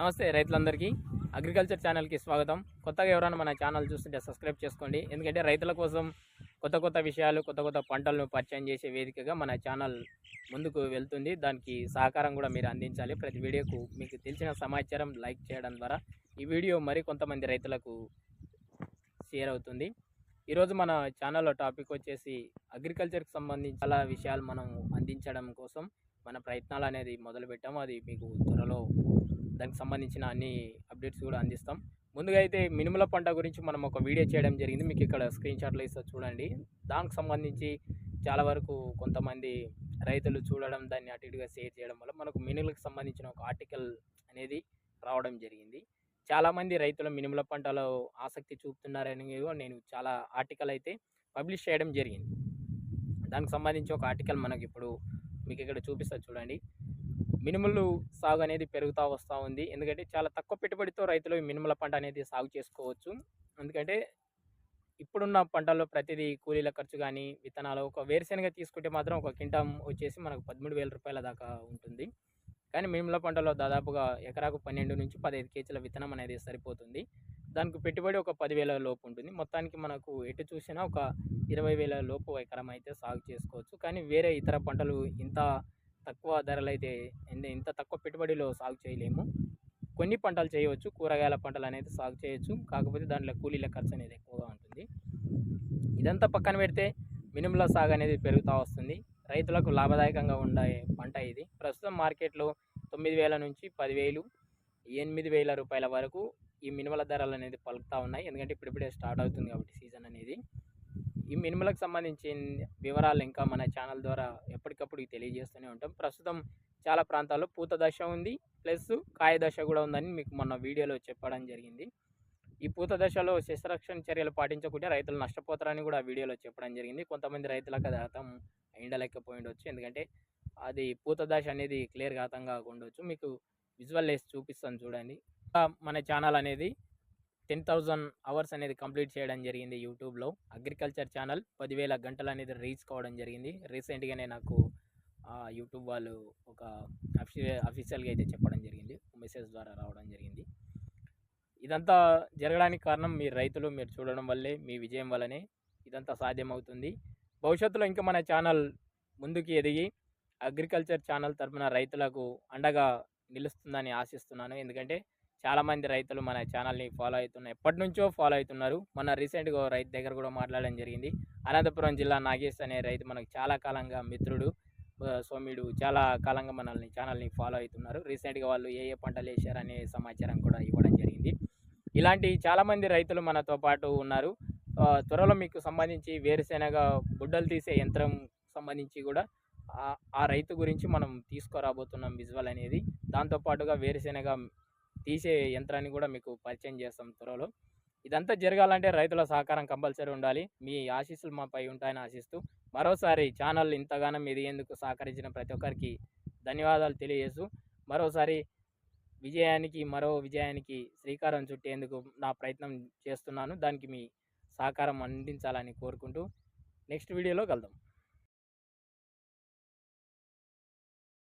నమస్తే రైతులందరికీ. అగ్రికల్చర్ ఛానల్కి స్వాగతం. కొత్తగా ఎవరైనా మన ఛానల్ చూస్తుంటే సబ్స్క్రైబ్ చేసుకోండి. ఎందుకంటే రైతుల కోసం కొత్త కొత్త విషయాలు కొత్త కొత్త పంటలను పరిచయం చేసే వేదికగా మన ఛానల్ ముందుకు వెళ్తుంది. దానికి సహకారం కూడా మీరు అందించాలి. ప్రతి వీడియోకు మీకు తెలిసిన సమాచారం లైక్ చేయడం ద్వారా ఈ వీడియో మరి కొంతమంది రైతులకు షేర్ అవుతుంది. ఈరోజు మన ఛానల్లో టాపిక్ వచ్చేసి అగ్రికల్చర్కి సంబంధించి చాలా విషయాలు మనం అందించడం కోసం మన ప్రయత్నాలు అనేది మొదలుపెట్టాము. అది మీకు త్వరలో దానికి సంబంధించిన అన్ని అప్డేట్స్ కూడా అందిస్తాం. ముందుగా అయితే మినుముల పంట గురించి మనం ఒక వీడియో చేయడం జరిగింది. మీకు ఇక్కడ స్క్రీన్ షాట్లో ఇస్తా చూడండి. దానికి సంబంధించి చాలా వరకు కొంతమంది రైతులు చూడడం దాన్ని అటు ఇటుగా షేర్ చేయడం వల్ల మనకు మినుములకు సంబంధించిన ఒక ఆర్టికల్ అనేది రావడం జరిగింది. చాలామంది రైతులు మినుముల పంటలో ఆసక్తి చూపుతున్నారని కూడా నేను చాలా ఆర్టికల్ అయితే పబ్లిష్ చేయడం జరిగింది. దానికి సంబంధించి ఒక ఆర్టికల్ మనకి ఇప్పుడు మీకు ఇక్కడ చూపిస్తా చూడండి. మినుములు సాగు అనేది పెరుగుతూ వస్తూ ఉంది. ఎందుకంటే చాలా తక్కువ పెట్టుబడితో రైతులు ఈ మినుముల పంట అనేది సాగు చేసుకోవచ్చు. ఎందుకంటే ఇప్పుడున్న పంటల్లో ప్రతిదీ కూలీల ఖర్చు కానీ విత్తనాలు ఒక వేరుశెనగ తీసుకుంటే మాత్రం ఒక కింటం వచ్చేసి మనకు పదమూడు వేల రూపాయల దాకా ఉంటుంది. కానీ మినుముల పంటలో దాదాపుగా ఎకరాకు పన్నెండు నుంచి పదహైదు కేజీల విత్తనం అనేది సరిపోతుంది. దానికి పెట్టుబడి ఒక పదివేల లోపు ఉంటుంది. మొత్తానికి మనకు ఎటు చూసినా ఒక ఇరవై వేల లోపు ఎకరం అయితే సాగు చేసుకోవచ్చు. కానీ వేరే ఇతర పంటలు ఇంత తక్కువ ధరలు అయితే ఇంత- తక్కువ పెట్టుబడిలో సాగు చేయలేము. కొన్ని పంటలు చేయవచ్చు కూరగాయల పంటలు అనేది సాగు చేయొచ్చు. కాకపోతే దాంట్లో కూలీల ఖర్చు అనేది ఎక్కువగా ఉంటుంది. ఇదంతా పక్కన పెడితే మినుముల సాగు అనేది పెరుగుతూ వస్తుంది. రైతులకు లాభదాయకంగా ఉండే పంట ఇది. ప్రస్తుతం మార్కెట్లో తొమ్మిది వేల నుంచి పదివేలు ఎనిమిది వేల రూపాయల వరకు ఈ మినుముల ధరలు అనేది పలుకుతూ ఉన్నాయి. ఎందుకంటే ఇప్పుడిప్పుడే స్టార్ట్ అవుతుంది కాబట్టి సీజన్ అనేది. ఈ మినుములకు సంబంధించిన వివరాలు ఇంకా మన ఛానల్ ద్వారా ఎప్పటికప్పుడు తెలియజేస్తూనే ఉంటాం. ప్రస్తుతం చాలా ప్రాంతాల్లో పూత దశ ఉంది. ప్లస్ కాయ దశ కూడా ఉందని మీకు మొన్న వీడియోలో చెప్పడం జరిగింది. ఈ పూత దశలో శస్త్రరక్షణ చర్యలు పాటించకుంటే రైతులు నష్టపోతారని కూడా వీడియోలో చెప్పడం జరిగింది. కొంతమంది రైతులకు అది అర్థం అయిండలేకపోయి ఉండొచ్చు ఎందుకంటే అది పూత దశ అనేది క్లియర్గా అర్థం కాకుండా మీకు విజువల్ వేసి చూపిస్తాను చూడండి. మన ఛానల్ అనేది టెన్ థౌజండ్ అవర్స్ అనేది కంప్లీట్ చేయడం జరిగింది యూట్యూబ్లో. అగ్రికల్చర్ ఛానల్ పదివేల గంటలు అనేది రీచ్ కావడం జరిగింది. రీసెంట్గానే నాకు యూట్యూబ్ వాళ్ళు ఒక అఫీ అఫీషియల్గా అయితే చెప్పడం జరిగింది. మెసేజ్ ద్వారా రావడం జరిగింది. ఇదంతా జరగడానికి కారణం మీ రైతులు మీరు చూడడం వల్లే మీ విజయం వల్లనే ఇదంతా సాధ్యమవుతుంది. భవిష్యత్తులో ఇంకా మన ఛానల్ ముందుకు ఎదిగి అగ్రికల్చర్ ఛానల్ తరపున రైతులకు అండగా నిలుస్తుందని ఆశిస్తున్నాను. ఎందుకంటే చాలామంది రైతులు మన ఛానల్ని ఫాలో అవుతున్నారు ఎప్పటి నుంచో ఫాలో అవుతున్నారు మన రీసెంట్గా రైతు దగ్గర కూడా మాట్లాడడం జరిగింది. అనంతపురం జిల్లా నాగేష్ అనే రైతు మనకు చాలా కాలంగా మిత్రుడు. ఆ, సోమ్యుడు చాలా కాలంగా మనల్ని ఛానల్ని ఫాలో అవుతున్నారు రీసెంట్గా వాళ్ళు ఏ ఏ పంటలు వేశారనే సమాచారం కూడా ఇవ్వడం జరిగింది. ఇలాంటి చాలామంది రైతులు మనతో పాటు ఉన్నారు. త్వరలో మీకు సంబంధించి వేరుశెనగ గుడ్డలు తీసే యంత్రం సంబంధించి కూడా ఆ- ఆ రైతు గురించి మనం తీసుకురాబోతున్నాం విజువల్ అనేది. దాంతోపాటుగా వేరుశెనగ తీసే యంత్రాన్ని కూడా మీకు పరిచయం చేస్తాం త్వరలో. ఇదంతా జరగాలంటే రైతుల సహకారం కంపల్సరీ ఉండాలి. మీ ఆశీస్సులు మాపై ఉంటాయని ఆశిస్తూ మరోసారి ఛానల్ ఇంతగానం ఎదిగేందుకు సహకరించిన ప్రతి ఒక్కరికి ధన్యవాదాలు తెలియజేస్తూ మరోసారి విజయానికి మరో విజయానికి శ్రీకారం చుట్టేందుకు నా ప్రయత్నం చేస్తున్నాను. దానికి మీ సహకారం అందించాలని కోరుకుంటూ నెక్స్ట్ వీడియోలో కలుద్దాం.